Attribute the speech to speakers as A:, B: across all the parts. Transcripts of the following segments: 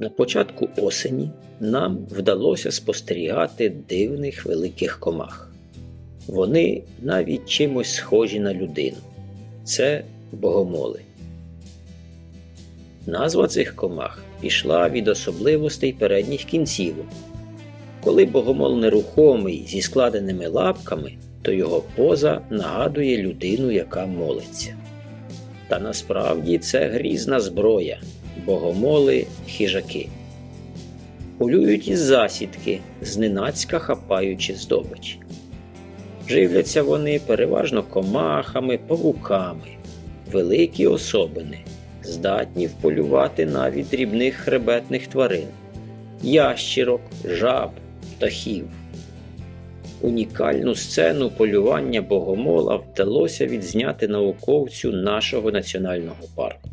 A: На початку осені нам вдалося спостерігати дивних великих комах. Вони навіть чимось схожі на людину. Це богомоли. Назва цих комах пішла від особливостей передніх кінцівок. Коли богомол нерухомий зі складеними лапками, то його поза нагадує людину, яка молиться. Та насправді це грізна зброя, богомоли хижаки. Полюють із засідки, зненацька хапаючи здобич. Живляться вони переважно комахами, павуками, великі особини, здатні вполювати навіть дрібних хребетних тварин, ящірок, жаб, птахів. Унікальну сцену полювання богомола вдалося відзняти науковцю нашого національного парку.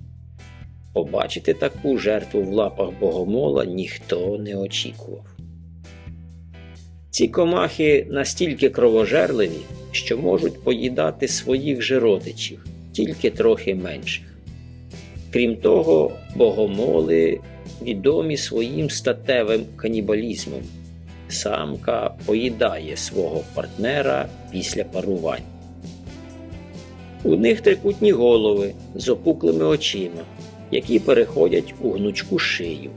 A: Побачити таку жертву в лапах богомола ніхто не очікував. Ці комахи настільки кровожерливі, що можуть поїдати своїх же родичів, тільки трохи менших. Крім того, богомоли відомі своїм статевим канібалізмом. Самка поїдає свого партнера після парувань. У них трикутні голови з опуклими очима, які переходять у гнучку шию.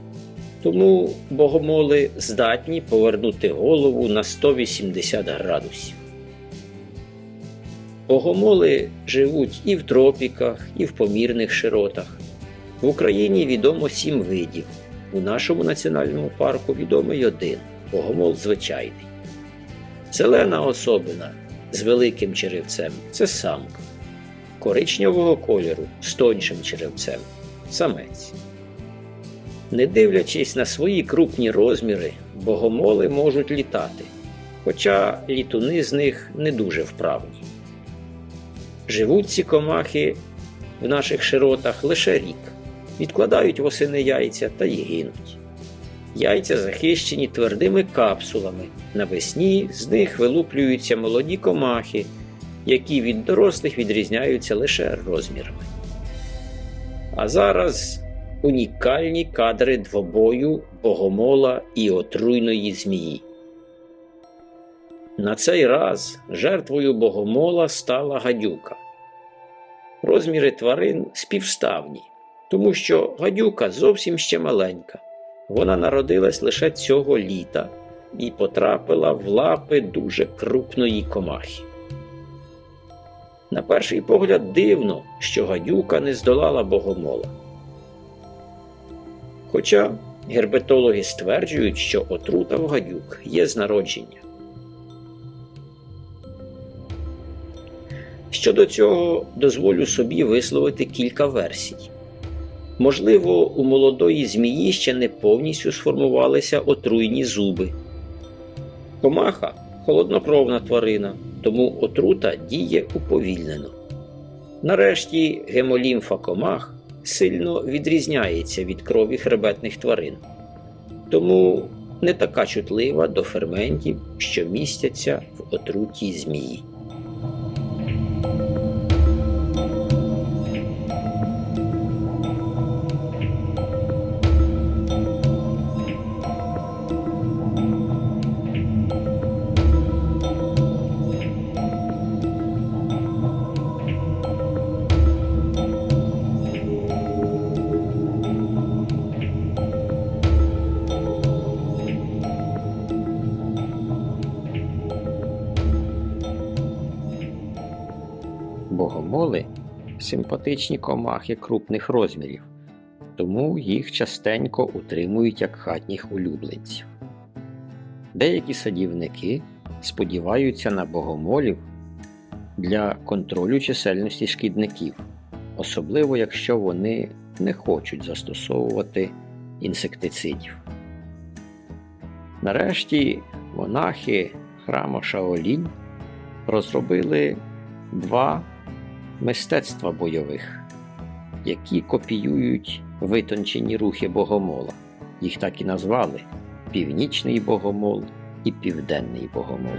A: Тому богомоли здатні повернути голову на 180 градусів. Богомоли живуть і в тропіках, і в помірних широтах. В Україні відомо сім видів. У нашому національному парку відомий один богомол звичайний. Зелена особина з великим черевцем це самка, коричневого кольору з тоншим черевцем самець. Не дивлячись на свої крупні розміри, богомоли можуть літати, хоча літуни з них не дуже вправні. Живуть ці комахи в наших широтах лише рік, відкладають восени яйця та й гинуть. Яйця захищені твердими капсулами. Навесні з них вилуплюються молоді комахи, які від дорослих відрізняються лише розмірами. А зараз унікальні кадри двобою богомола і отруйної змії. На цей раз жертвою богомола стала гадюка. Розміри тварин співставні, тому що гадюка зовсім ще маленька. Вона народилась лише цього літа і потрапила в лапи дуже крупної комахи. На перший погляд дивно, що гадюка не здолала богомола. Хоча гербетологи стверджують, що отрута в гадюк є з народження. Щодо цього дозволю собі висловити кілька версій. Можливо, у молодої змії ще не повністю сформувалися отруйні зуби. Комаха холоднокровна тварина, тому отрута діє уповільнено. Нарешті гемолімфа комах сильно відрізняється від крові хребетних тварин, тому не така чутлива до ферментів, що містяться в отруті змії. Богомоли симпатичні комахи крупних розмірів, тому їх частенько утримують як хатніх улюбленців. Деякі садівники сподіваються на богомолів для контролю чисельності шкідників, особливо якщо вони не хочуть застосовувати інсектицидів. Нарешті монахи храму Шаолінь розробили два мистецтва бойових, які копіюють витончені рухи богомола. Їх так і назвали Північний богомол і Південний богомол.